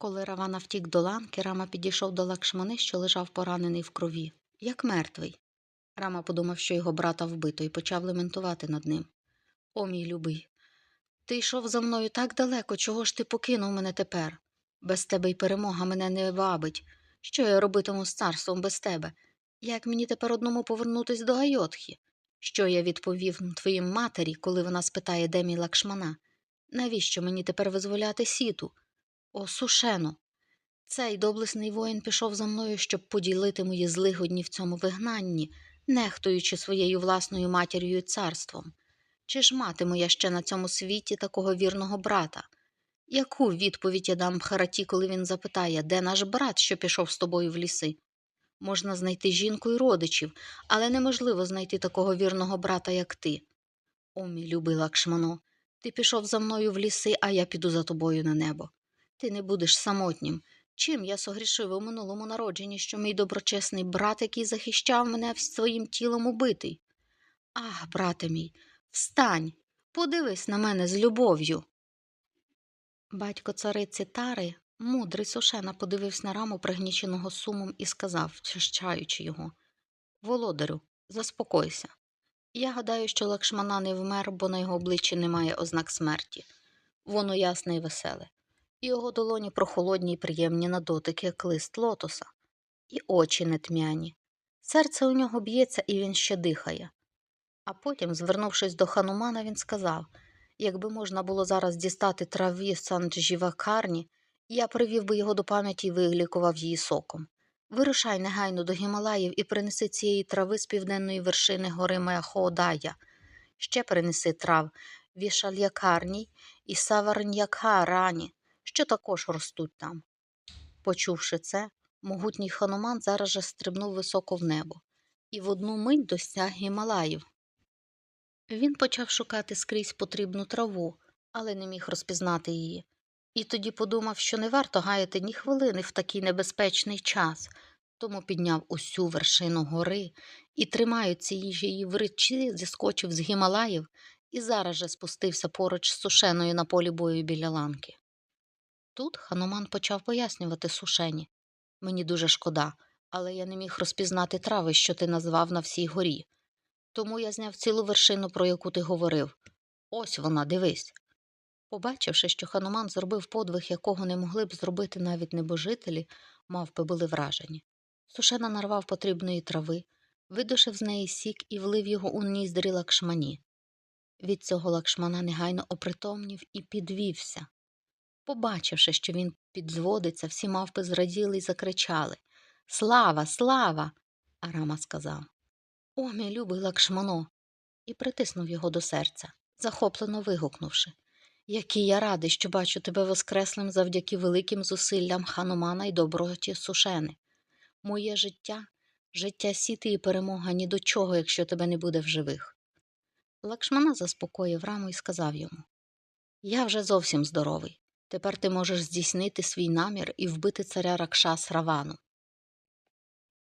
Коли Равана втік до ланки, Рама підійшов до Лакшмани, що лежав поранений в крові, як мертвий. Рама подумав, що його брата вбито, і почав лементувати над ним. О, мій любий, ти йшов за мною так далеко, чого ж ти покинув мене тепер? Без тебе й перемога мене не вабить. Що я робитиму з царством без тебе? Як мені тепер одному повернутись до Гайотхи? Що я відповів твоїм матері, коли вона спитає, де мій лакшмана? Навіщо мені тепер визволяти сіту? О, сушено! Цей доблесний воїн пішов за мною, щоб поділити мої злигодні в цьому вигнанні, нехтуючи своєю власною матір'ю і царством. Чи ж матиму я ще на цьому світі такого вірного брата? Яку відповідь я дам Хараті, коли він запитає, де наш брат, що пішов з тобою в ліси? Можна знайти жінку і родичів, але неможливо знайти такого вірного брата, як ти. О, мій любий Лакшмано, ти пішов за мною в ліси, а я піду за тобою на небо. Ти не будеш самотнім. Чим я согрішив у минулому народженні, що мій доброчесний брат, який захищав мене своїм тілом убитий? Ах, брате мій, встань, подивись на мене з любов'ю. Батько цариці Тари, мудрий сушена, подивився на раму пригніченого сумом і сказав, чищаючи його Володарю, заспокойся. Я гадаю, що Лакшмана не вмер, бо на його обличчі немає ознак смерті. Воно ясне і веселе. І його долоні прохолодні й приємні на дотик, як лист лотоса, і очі не тьмяні. Серце у нього б'ється, і він ще дихає. А потім, звернувшись до ханумана, він сказав якби можна було зараз дістати траві санджівакарні, я привів би його до пам'яті і вилікував її соком. Вирушай негайно до Гімалаїв і принеси цієї трави з південної вершини гори Маяхоодая. Ще принеси трав вішальякарній і саварньякарані, що також ростуть там. Почувши це, могутній хануман зараз же стрибнув високо в небо і в одну мить досяг Гімалаїв. Він почав шукати скрізь потрібну траву, але не міг розпізнати її. І тоді подумав, що не варто гаяти ні хвилини в такий небезпечний час, тому підняв усю вершину гори і, тримаючи її в речі, зіскочив з Гімалаїв і зараз же спустився поруч з сушеною на полі бою біля ланки. Тут хануман почав пояснювати сушені. Мені дуже шкода, але я не міг розпізнати трави, що ти назвав на всій горі. Тому я зняв цілу вершину, про яку ти говорив. Ось вона, дивись. Побачивши, що хануман зробив подвиг, якого не могли б зробити навіть небожителі, мавпи були вражені. Сушена нарвав потрібної трави, видушив з неї сік і влив його у ніздрі лакшмані. Від цього лакшмана негайно опритомнів і підвівся. Побачивши, що він підзводиться, всі мавпи зраділи й закричали Слава, слава! А Рама сказав О, мій любий лакшмано! і притиснув його до серця, захоплено вигукнувши Який я радий, що бачу тебе воскреслим завдяки великим зусиллям ханумана й доброті сушени. Моє життя, життя сіти і перемога ні до чого, якщо тебе не буде в живих. Лакшмана заспокоїв раму і сказав йому Я вже зовсім здоровий. Тепер ти можеш здійснити свій намір і вбити царя Ракшас Равану.